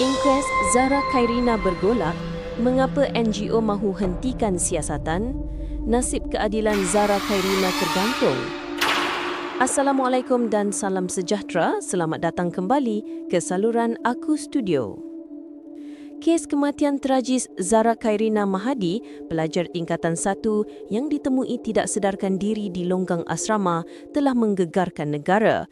Inquest Zara Khairina bergolak, mengapa NGO mahu hentikan siasatan? Nasib keadilan Zara Khairina tergantung. Assalamualaikum dan salam sejahtera. Selamat datang kembali ke saluran Aku Studio. Kes kematian tragis Zara Khairina Mahadi, pelajar tingkatan 1 yang ditemui tidak sedarkan diri di longgang asrama telah menggegarkan negara.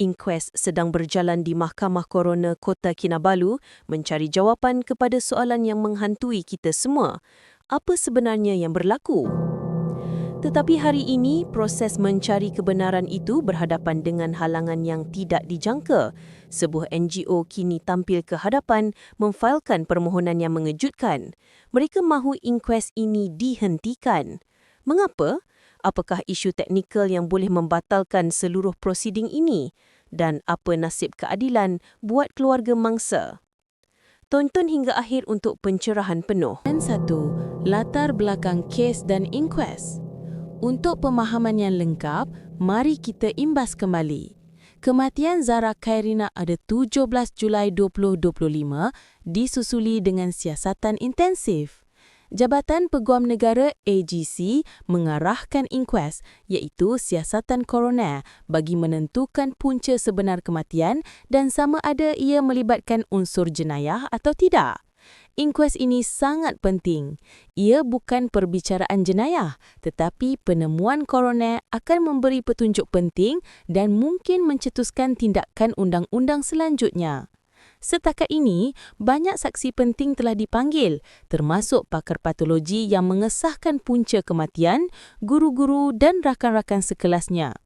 Inquest sedang berjalan di Mahkamah Korona Kota Kinabalu mencari jawapan kepada soalan yang menghantui kita semua. Apa sebenarnya yang berlaku? Tetapi hari ini, proses mencari kebenaran itu berhadapan dengan halangan yang tidak dijangka. Sebuah NGO kini tampil ke hadapan memfailkan permohonan yang mengejutkan. Mereka mahu inquest ini dihentikan. Mengapa? Apakah isu teknikal yang boleh membatalkan seluruh prosiding ini? Dan apa nasib keadilan buat keluarga mangsa? Tonton hingga akhir untuk pencerahan penuh. Dan satu, latar belakang kes dan inquest. Untuk pemahaman yang lengkap, mari kita imbas kembali. Kematian Zara Khairina pada 17 Julai 2025 disusuli dengan siasatan intensif. Jabatan Peguam Negara AGC mengarahkan inquest iaitu siasatan koroner bagi menentukan punca sebenar kematian dan sama ada ia melibatkan unsur jenayah atau tidak. Inquest ini sangat penting. Ia bukan perbicaraan jenayah, tetapi penemuan koroner akan memberi petunjuk penting dan mungkin mencetuskan tindakan undang-undang selanjutnya. Setakat ini, banyak saksi penting telah dipanggil, termasuk pakar patologi yang mengesahkan punca kematian, guru-guru dan rakan-rakan sekelasnya.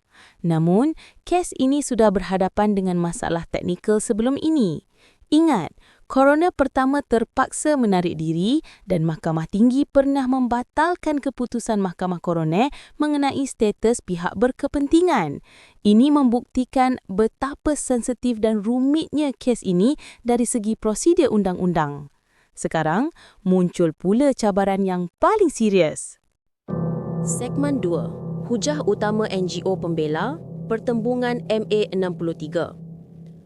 Namun, kes ini sudah berhadapan dengan masalah teknikal sebelum ini. Ingat, Koroner pertama terpaksa menarik diri dan Mahkamah Tinggi pernah membatalkan keputusan Mahkamah Koroner mengenai status pihak berkepentingan. Ini membuktikan betapa sensitif dan rumitnya kes ini dari segi prosedur undang-undang. Sekarang, muncul pula cabaran yang paling serius. Segmen 2. Hujah utama NGO pembela, Pertembungan MA63.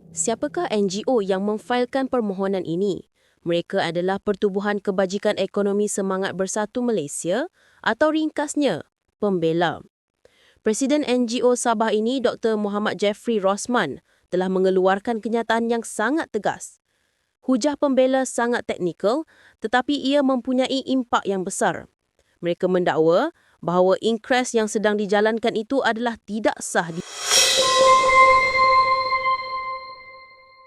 Siapakah NGO yang memfailkan permohonan ini? Mereka adalah Pertubuhan Kebajikan Ekonomi Semangat Bersatu Malaysia atau ringkasnya, Pembela. Presiden NGO Sabah ini, Dr. Muhammad Jeffrey Rosman, telah mengeluarkan kenyataan yang sangat tegas. Hujah pembela sangat teknikal tetapi ia mempunyai impak yang besar. Mereka mendakwa bahawa inkres yang sedang dijalankan itu adalah tidak sah. Di-